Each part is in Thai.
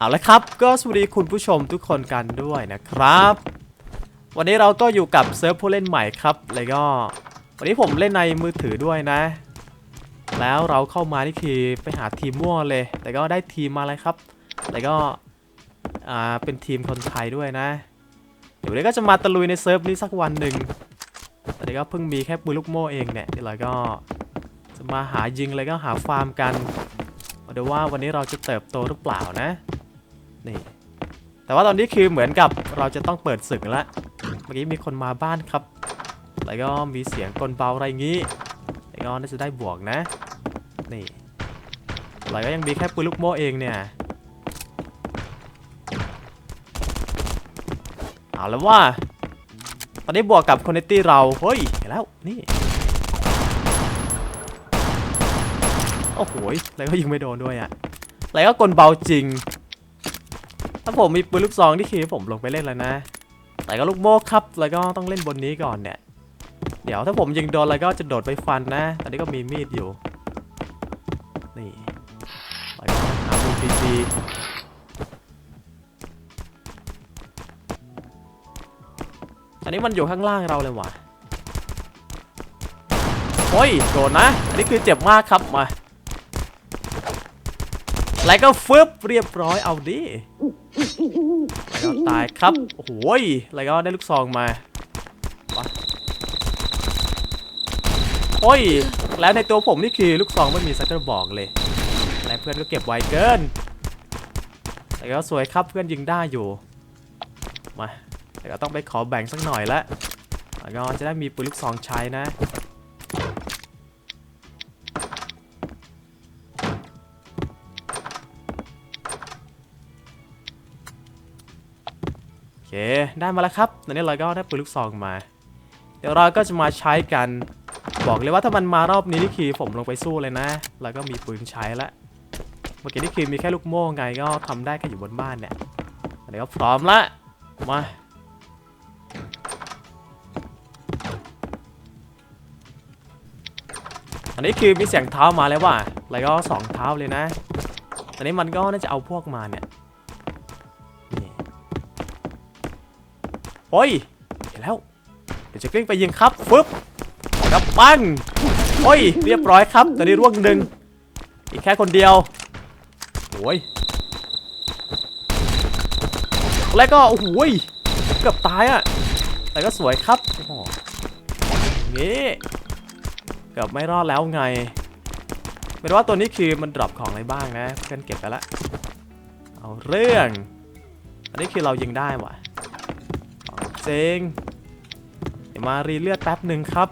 เอาละครับ ก็สวัสดีคุณผู้ชมทุกคนกันด้วยนะครับ วันนี้เราก็อยู่กับเซิร์ฟผู้เล่นใหม่ครับ แล้วก็ วันนี้ผมเล่นในมือถือด้วยนะ แล้วเราเข้ามานี่คือไปหาทีมมั่วเลย แต่ก็ได้ทีมมาเลยครับ แล้วก็อ่าเป็นทีมคนไทยด้วยนะ เดี๋ยววันนี้ก็จะมาตะลุยในเซิร์ฟนี้สักวันหนึ่งแต่ก็เพิ่งมีแค่ปืนลูกโม่เองเนี่ยเดี๋ยวเราก็จะมาหายิงแล้วก็หาฟาร์มกันมาดูว่าวันนี้เราจะเติบโตหรือเปล่านะ นี่ แต่ว่าตอนนี้คือเหมือนกับเราจะต้องเปิดศึกแล้วเมื่อกี้มีคนมาบ้านครับ แล้วก็มีเสียงกลเบาอะไรอย่างงี้แล้วก็น่าจะได้บวกนะ นี่เราก็ยังมีแค่ปืนลูกโม่เองเนี่ย เอาแล้วว่า ตอนนี้บวกกับคอนเนตตี้เรา เฮ้ยเห็นแล้ว นี่ โอ้โหแล้วก็ยิงไม่โดนด้วยอะ่ะแล้วก็กลเบาจริง ถ้าผมมีปืนลูกซองที่คือผมลงไปเล่นแล้วนะ แต่ก็ลูกโม่ครับ แล้วก็ต้องเล่นบนนี้ก่อนเนี่ย เดี๋ยวถ้าผมยิงโดนแล้วก็จะโดดไปฟันนะ ตอนนี้ก็มีมีดอยู่ นี่แล้วก็หามุมดีๆอันนี้มันอยู่ข้างล่างเราเลยว่ะโอ้ยโดนนะ อันนี้คือเจ็บมากครับมา แล้วก็ฟึบเรียบร้อยเอาดิแล้วก็ตายครับโอ้โหยแล้วก็ได้ลูกซองมาโอ้ย แล้วในตัวผมนี่คือลูกซองไม่มีสักกระบอกเลยแล้วเพื่อนก็เก็บไว้เกิน แต่ก็สวยครับเพื่อนยิงได้อยู่ มา แต่ก็ต้องไปขอแบ่งสักหน่อยละแล้วก็จะได้มีปืนลูกซองใช้นะ ได้มาแล้วครับ ตอนนี้เราก็ได้ปืนลูกซองมา เดี๋ยวเราก็จะมาใช้กัน บอกเลยว่าถ้ามันมารอบนี้นี่คือผมลงไปสู้เลยนะแล้วก็มีปืนใช้ละ เมื่อกี้นี่คือมีแค่ลูกโม่ไงก็ทำได้แค่อยู่บนบ้านเนี่ยตอนนี้ก็พร้อมละ มา อันนี้คือมีเสียงเท้ามาแล้วว่ะแล้วก็สองเท้าเลยนะ ตอนนี้มันก็น่าจะเอาพวกมาเนี่ย โอ้ยเห็นแล้ว เดี๋ยวจะกลิ้งไปยิงครับฟึบกับปั้งโอ้ยเรียบร้อยครับตอนนี้ร่วงหนึ่งอีกแค่คนเดียวโอ้ยแล้วก็โอ้โหยเกือบตายอะแต่ก็สวยครับโอ้นี่เกือบไม่รอดแล้วไงเป็นว่าตัวนี้คือมันดรอปของอะไรบ้างนะเพื่อนเก็บไปละเอาเรื่อง อันนี้คือเรายิงได้ว่ะ เจงเดี๋ยวมารีเลือดแป๊บหนึ่งครับ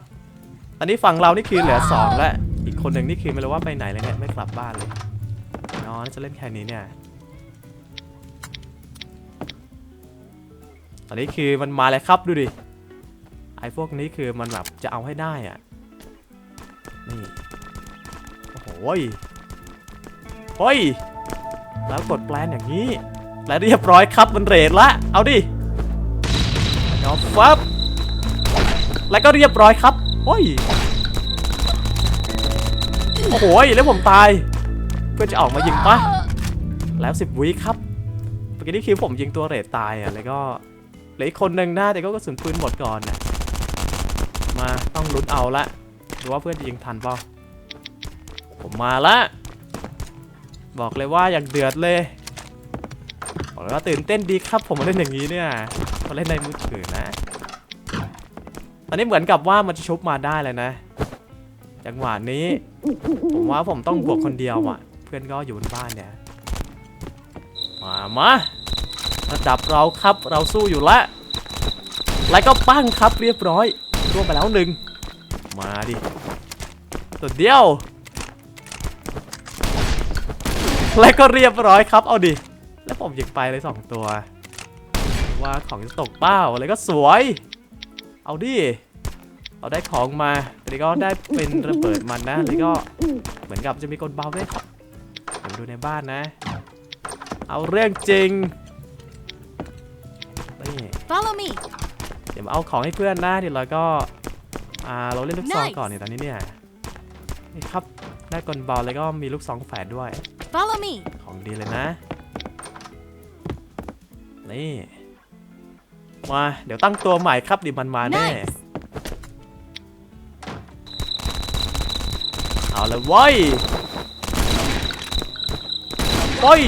อันนี้ฝั่งเรานี่คือเหลือสองแล้ว อีกคนหนึ่งนี่คือไม่รู้ว่าไปไหนเลยเนี่ยไม่กลับบ้านเลยอ๋อนจะเล่นแค่นี้เนี่ย อันนี้คือมันมาเลยครับดูดิ ไอ้พวกนี้คือมันแบบจะเอาให้ได้อะ นี่ โอ้โหเฮ้ย แล้วกดแปลนอย่างนี้ และเรียบร้อยครับมันเรทละ เอาดิ แล้วฟับแล้วก็เรียบร้อยครับโอ้ยโอ้โหยแล้วผมตายเพื่อจะออกมายิงปะแล้วสิบวิครับเมื่อกี้นี่คือผมยิงตัวเรทตายอะแล้วก็เหลืออีกคนหนึ่งหน้าแต่ก็กระสุนปืนหมดก่อนน่ะมาต้องลุ้นเอาละดูว่าเพื่อนจะยิงทันเปล่าผมมาละบอกเลยว่าอย่างเดือดเลยบอกเลยว่าตื่นเต้นดีครับผมมาเล่นอย่างนี้เนี่ย มาเล่นในมือถือนะ ตอนนี้เหมือนกับว่ามันจะชุบมาได้เลยนะ จังหวะนี้ ผมว่าผมต้องบวกคนเดียวอะ เพื่อนก็อยู่บนบ้านเนี่ย มามาระดับเราครับเราสู้อยู่แล้วแล้วก็ปั้งครับเรียบร้อยร่วงไปแล้วหนึ่ง มาดิตัวเดียว แล้วก็เรียบร้อยครับ เอาดิ แล้วผมยิงไปเลยสองตัว ว่าของจะตกเป้าแล้วก็สวย เอาดิเอาได้ของมาแต่นี่ก็ได้เป็นระเบิดมันนะแล้วก็เหมือนกับจะมีกลเบาด้วยครับเดี๋ยวดูในบ้านนะ เอาเรื่องจริงนี่ Follow me. เดี๋ยวมาเอาของให้เพื่อนนะเดี๋ยวเราก็อ่าเราเล่นลูกซอง Nice ก่อนเนี่ยตอนนี้เนี่ยนี่ครับได้กลเบาแล้วก็มีลูกซองแฝดด้วย Follow me. ของดีเลยนะ นี่ มาเดี๋ยวตั้งตัวใหม่ครับดิมันมาแน่ Nice. เอาละเว้ยเว้ย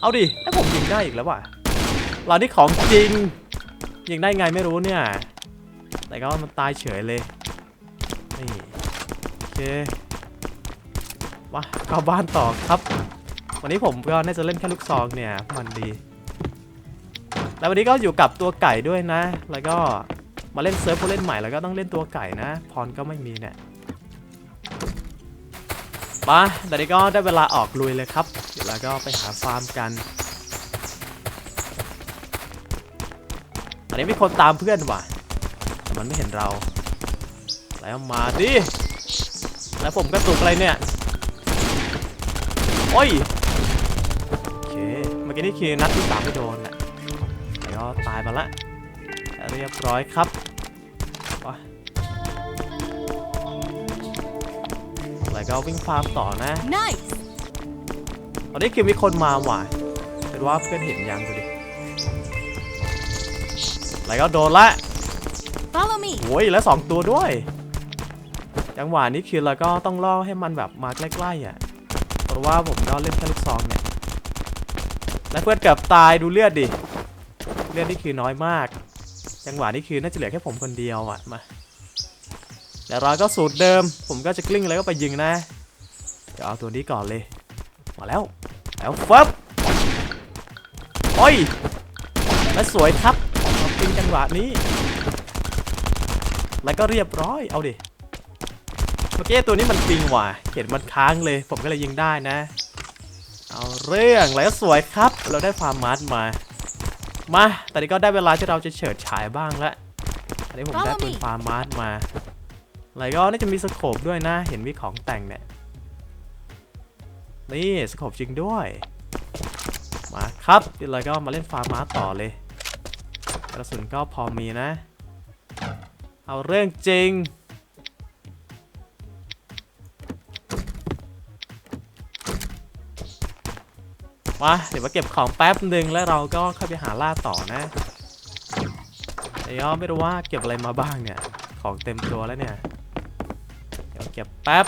เอาดิแล้วผมยิงได้อีกแล้วว่ะเรานี่ของจริง ยิงได้ไงไม่รู้เนี่ย แต่ก็มันตายเฉยเลยนี่โอเคมาเข้าบ้านต่อครับ วันนี้ผมก็น่าจะเล่นแค่ลูกซองเนี่ย มันดี แล้ววันนี้ก็อยู่กับตัวไก่ด้วยนะ แล้วก็มาเล่นเซิร์ฟผู้เล่นใหม่แล้วก็ต้องเล่นตัวไก่นะ พรก็ไม่มีเนี่ยมาแต่นี้ก็ได้เวลาออกลุยเลยครับ เดี๋ยวเราก็ไปหาฟาร์มกัน อันนี้มีคนตามเพื่อนว่ะ มันไม่เห็นเรา แล้วมาดิ แล้วผมกระตุกอะไรเนี่ย โอ้ย โอเค เมื่อกี้นี่คือนัดที่สามไม่โดน ตายมาละ เรียบร้อยครับว้าแล้วก็วิ่งฟาร์มต่อนะ Nice. ตอนนี้คือมีคนมาว่ะเป็นว่าเพื่อนเห็นยังดูดิแล้วก็โดนละ Follow me. โอ้ยแล้วสองตัวด้วย จังหวะนี้คือเราก็ต้องล่อให้มันแบบมาใกล้ๆอะ เพราะว่าผมก็เล่นแค่ลูกซองเนี่ย และเพื่อนเกือบตายดูเลือดดิ เลือดนี่คือน้อยมาก จังหวะนี้คือน่าจะเหลือแค่ผมคนเดียวอะมาแต่เราก็สูตรเดิม ผมก็จะกลิ้งแล้วก็ไปยิงนะเดี๋ยวเอาตัวนี้ก่อนเลยมาแล้วแล้วฟับโอ้ยและสวยครับเอากลิ้งจังหวะนี้ แล้วก็เรียบร้อยเอาดิเมื่อกี้ตัวนี้มันปิงว่ะเห็นมันค้างเลย ผมก็เลยยิงได้นะ เอาเรื่องแล้วสวยครับ เราได้ฟาร์มมาร์มา มาแต่นี้ก็ได้เวลาที่เราจะเฉิดฉายบ้างแล้วอันนี้ผมได้ปืนฟาร์มมาร์มาแล้วก็น่าจะมีสโคปด้วยนะ เห็นมีของแต่งเนี่ย นี่สโคปจริงด้วย มาครับเดี๋ยวเราก็มาเล่นฟาร์มมาร์ต่อเลย กระสุนก็พอมีนะ เอาเรื่องจริง มาเดี๋ยวมาเก็บของแป๊บหนึ่งแล้วเราก็เข้าไปหาล่าต่อนะเดี๋ยวไม่รู้ว่าเก็บอะไรมาบ้างเนี่ย ของเต็มตัวแล้วเนี่ย เดี๋ยวเก็บแป๊บ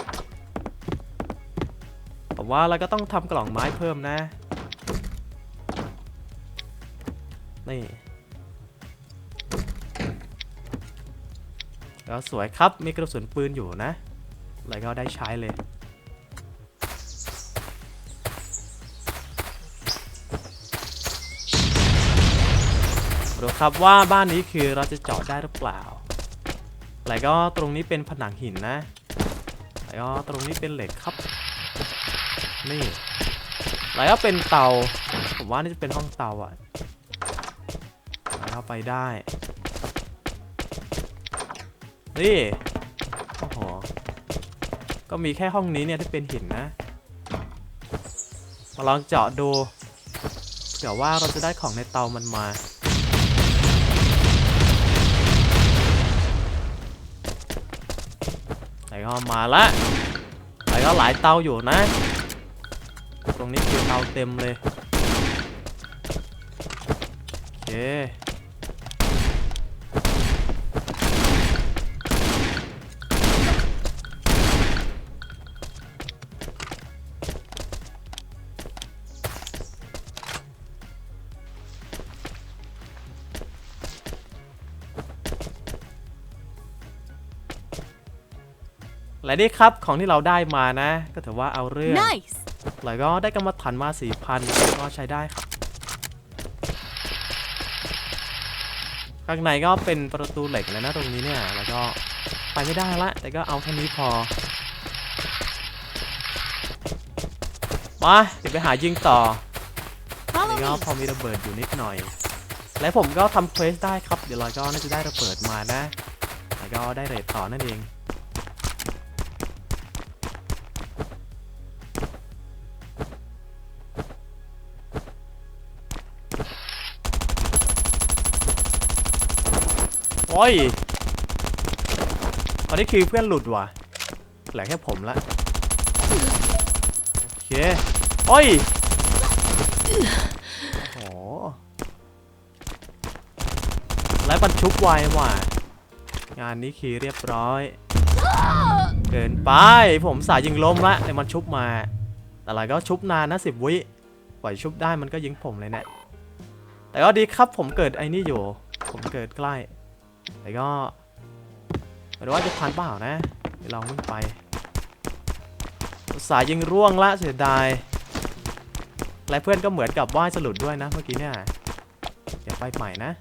ผมว่าเราก็ต้องทำกล่องไม้เพิ่มนะ นี่ แล้วสวยครับมีกระสุนปืนอยู่นะ แล้วก็ได้ใช้เลย ดูครับว่าบ้านนี้คือเราจะเจาะได้หรือเปล่า แล้วก็ตรงนี้เป็นผนังหินนะ แล้วก็ตรงนี้เป็นเหล็กครับ นี่ แล้วก็เป็นเตา ผมว่านี่จะเป็นห้องเตาอะแล้วเข้าไปได้ นี่ โอ้โห ก็มีแค่ห้องนี้เนี่ยที่เป็นหินนะ มาลองเจาะดูเผื่อว่าเราจะได้ของในเตามันมา ก็มาละไหนก็หลายเตาอยู่นะ ตรงนี้คือเตาเต็มเลยโอเค และนี่ครับของที่เราได้มานะ ก็ถือว่าเอาเรื่อง Nice. แล้วก็ได้กรรมฐานมา4,000ก็ใช้ได้ครับ ข้างในก็เป็นประตูเหล็กแล้วนะตรงนี้เนี่ย แล้วก็ไปไม่ได้ละ แต่ก็เอาแค่นี้พอ มาเดี๋ยวไปหายิงต่อ Follow นี่ก็ me. พอมีระเบิดอยู่นิดหน่อย และผมก็ทำเควสได้ครับ เดี๋ยวเราก็น่าจะได้ระเบิดมานะ แล้วก็ได้เรทต่อนั่นเอง โอ้ยตอนนี้คือเพื่อนหลุดว่ะเหลือแค่ผมละโอเคโอ้ยโอ้โหมันชุบไวว่ะงานนี้คือเรียบร้อย เกินไปผมสายยิงล้มละแต่มันชุบมาแต่เรก็ชุบนานนะสิบวิปล่อยชุบได้มันก็ยิงผมเลยเนี่ยแต่ก็ดีครับผมเกิดไอ้นี่อยู่ ผมเกิดใกล้ แต่ก็ไม่รู้ว่าจะทันเปล่านะเดี๋ยวลองวิ่งไปสายยิงร่วงละเสียดายและเพื่อนก็เหมือนกับว่ายสลุดด้วยนะเมื่อกี้เนี่ยเดี๋ยวไปใหม่นะ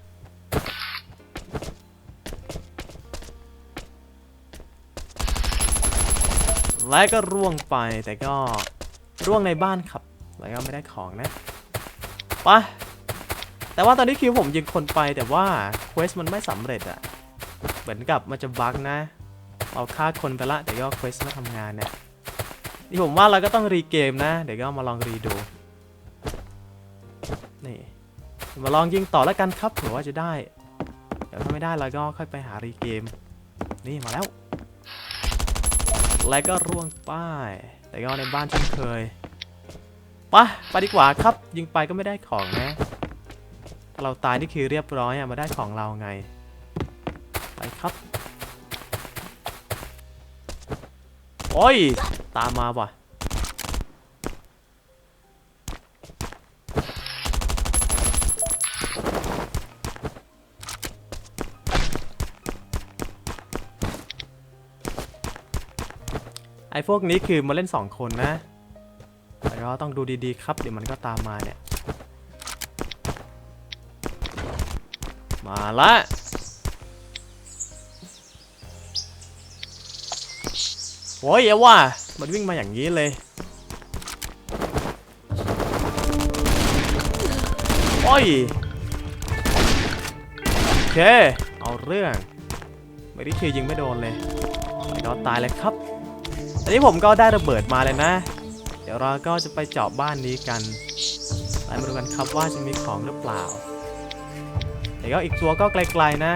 และก็ร่วงไปแต่ก็ร่วงในบ้านครับ แล้วก็ไม่ได้ของนะ ไป แต่ว่าตอนนี้คือผมยิงคนไปแต่ว่าเควสมันไม่สำเร็จอะเหมือนกับมันจะบั๊กนะเราฆ่าคนไปละแต่ก็เควสไม่ทำงานเนี่ยนี่ผมว่าเราก็ต้องรีเกมนะ เดี๋ยวก็มาลองรีดู นี่ มาลองยิงต่อแล้วกันครับเผื่อว่าจะได้ เดี๋ยวถ้าไม่ได้เราก็ค่อยไปหารีเกม นี่มาแล้ว แล้วก็ร่วงป้าย แต่ก็ในบ้านเช่นเคยไปะไปดีกว่าครับ ยิงไปก็ไม่ได้ของนะ เราตายนี่คือเรียบร้อยอะมาได้ของเราไง ไปครับ โอ้ย ตามมาว่ะไอ้พวกนี้คือมาเล่น 2 คนนะ แต่ก็ต้องดูดีๆ ครับ เดี๋ยวมันก็ตามมาเนี่ย มาละโอ้ยเอว่ามันวิ่งมาอย่างนี้เลยโอ้ยโอเค เอาเรื่องไม่ได้เคือยิงไม่โดนเลยแต่ก็ตายเลยครับอันนี้ผมก็ได้ระเบิดมาเลยนะ เดี๋ยวเราก็จะไปเจาะบ้านนี้กันไปมาดูกันครับว่าจะมีของหรือเปล่า แต่ก็อีกตัวก็ไกลๆนะ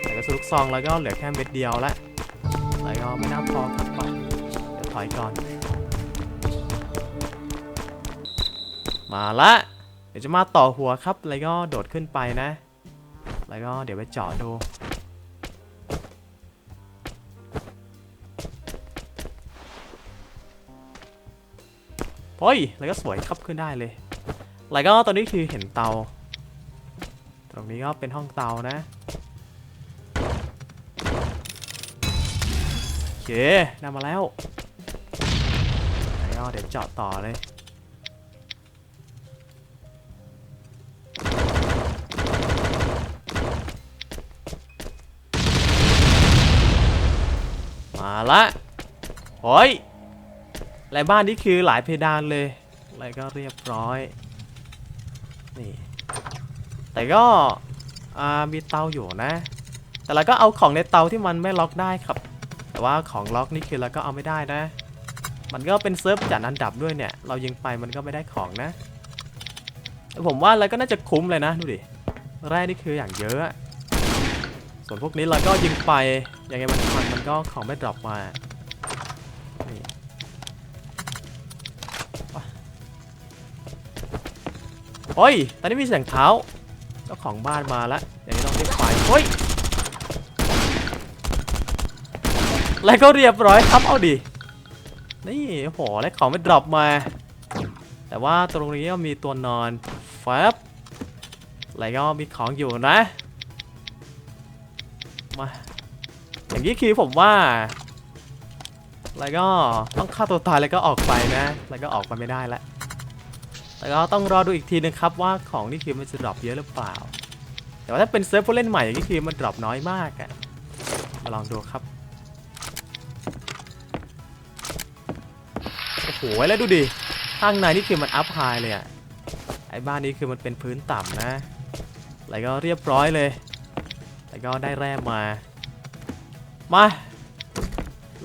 แต่ก็สุลูกซองแล้วก็เหลือแค่เม็ดเดียวละแล้วก็ไม่น่าพอครับไปเดี๋ยวถอยก่อน มาละเดี๋ยวจะมาต่อหัวครับแล้วก็โดดขึ้นไปนะ แล้วก็เดี๋ยวไปเจาะดูโอ้ยแล้วก็สวยครับขึ้นได้เลย แล้วก็ตอนนี้คือเห็นเตา ตรงนี้ก็เป็นห้องเตานะ โอเคได้มาแล้วแล้วเดี๋ยวเจาะต่อเลย มาละโอ้ยและบ้านนี้คือหลายเพดานเลย อะไรก็เรียบร้อย นี่ แต่ก็มีเตาอยู่นะ แต่เราก็เอาของในเตาที่มันไม่ล็อกได้ครับ แต่ว่าของล็อกนี่คือเราก็เอาไม่ได้นะ มันก็เป็นเซิร์ฟจัดอันดับด้วยเนี่ย เรายิงไปมันก็ไม่ได้ของนะแต่ผมว่าเราก็น่าจะคุ้มเลยนะดูดิ แร่นี่คืออย่างเยอะ ส่วนพวกนี้เราก็ยิงไป ยังไงมันพังมันก็ของไม่ดรอปมานี่โอ้ย ตอนนี้มีเสียงเท้า เจ้าของบ้านมาแล้วอย่างนี้ต้องเรียกไฟเฮ้ยแล้วก็เรียบร้อยครับเอาดินี่โอ้โหแล้วของไม่ดรอปมา แต่ว่าตรงนี้ก็มีตัวนอนแฟบแล้วก็มีของอยู่นะมาอย่างนี้คือผมว่า แล้วก็ต้องฆ่าตัวตายแล้วก็ออกไปนะ แล้วก็ออกไปไม่ได้แล้ว แต่ก็ต้องรอดูอีกทีนึงครับว่าของนี่คือมันจะดรอปเยอะหรือเปล่า แต่ว่าถ้าเป็นเซิร์ฟผู้เล่นใหม่อย่างนี้คือมันดรอปน้อยมากอะมาลองดูครับ โอ้โห แล้วดูดิ ข้างในนี่คือมันอัพไฮเลยอะไอ้บ้านนี้คือมันเป็นพื้นต่ำนะ แล้วก็เรียบร้อยเลย แล้วก็ได้แร่มา มา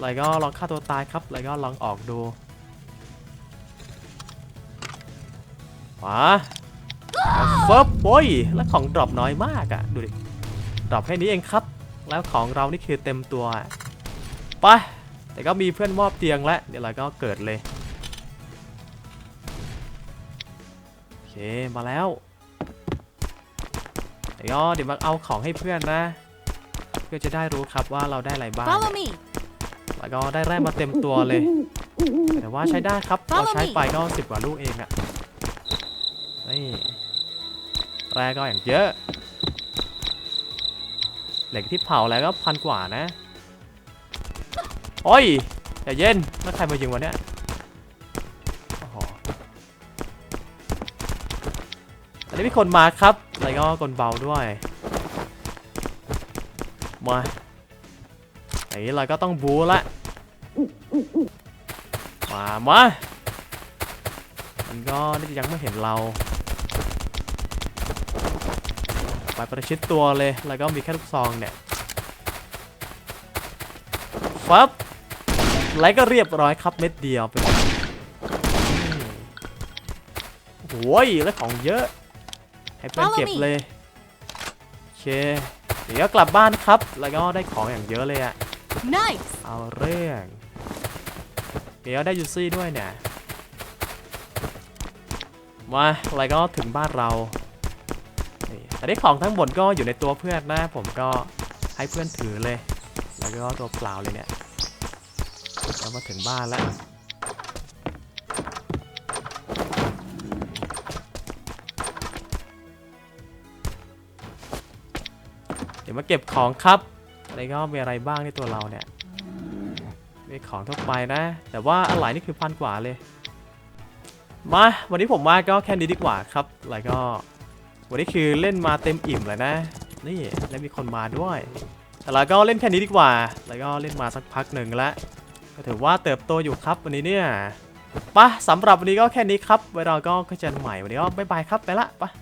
แล้วก็ลองฆ่าตัวตายครับ แล้วก็ลองออกดู มาเฟิร์บโอ้ยแล้วของดรอปน้อยมากอะ่ะ ดูดิ ดรอปแค่นี้เองครับ แล้วของเรานี่คือเต็มตัวอะไป แต่ก็มีเพื่อนมอบเตียงแล้ว เดี๋ยวเราก็เกิดเลย โอเค มาแล้วเดี๋ยวก็เดี๋ยวมาเอาของให้เพื่อนนะ เพื่อจะได้รู้ครับว่าเราได้อะไรบ้าง Follow me. แล้วก็ได้แร่มาเต็มตัวเลย แต่ว่าใช้ได้ครับ เรา Follow ใช้ me ไปก็สิบกว่าลูกเองอะ นี่แร่ก็อย่างเยอะ เหล็กที่เผาแล้วก็พันกว่านะ โอ้ยอย่าเย็นแล้วใครมายิงวะเนี่ยอันนี้มีคนมาครับแล้วก็กลเบาด้วย มาอย่างนี้เราก็ต้องบูละ มา มา มันก็น่าจะยังไม่เห็นเรา ไปประชิดตัวเลย แล้วก็มีแค่ลูกซองเนี่ยฟับแล้วก็เรียบร้อยครับเม็ดเดียวไปเลยนี่โอ้ยแล้วของเยอะ ให้เพื่อน Follow เก็บ me เลยโอเคเดี๋ยวก็กลับบ้านครับ แล้วก็ได้ของอย่างเยอะเลยอะ Nice. เอาเรื่องเดี๋ยวได้ยูซี่ด้วยเนี่ยมาอะไรก็ถึงบ้านเรา นี่อันนี้ของทั้งหมดก็อยู่ในตัวเพื่อนนะ ผมก็ให้เพื่อนถือเลย แล้วก็ตัวเปล่าเลยเนี่ยแล้วมาถึงบ้านแล้วเดี๋ยวมาเก็บของครับอะไรก็มีอะไรบ้างในตัวเราเนี่ยมีของทั่วไปนะ แต่ว่าอะไรนี่คือพันกว่าเลย มา วันนี้ผมมาก็แค่นี้ดีกว่าครับ แล้วก็ วันนี้คือเล่นมาเต็มอิ่มเลยนะ นี่แล้วมีคนมาด้วย แต่เราก็เล่นแค่นี้ดีกว่า แล้วก็เล่นมาสักพักหนึ่งแล้วก็ถือว่าเติบโตอยู่ครับวันนี้เนี่ยปะสำหรับวันนี้ก็แค่นี้ครับไว้เราก็เจอกันใหม่วันนี้ก็บ๊ายบายครับไปละปะ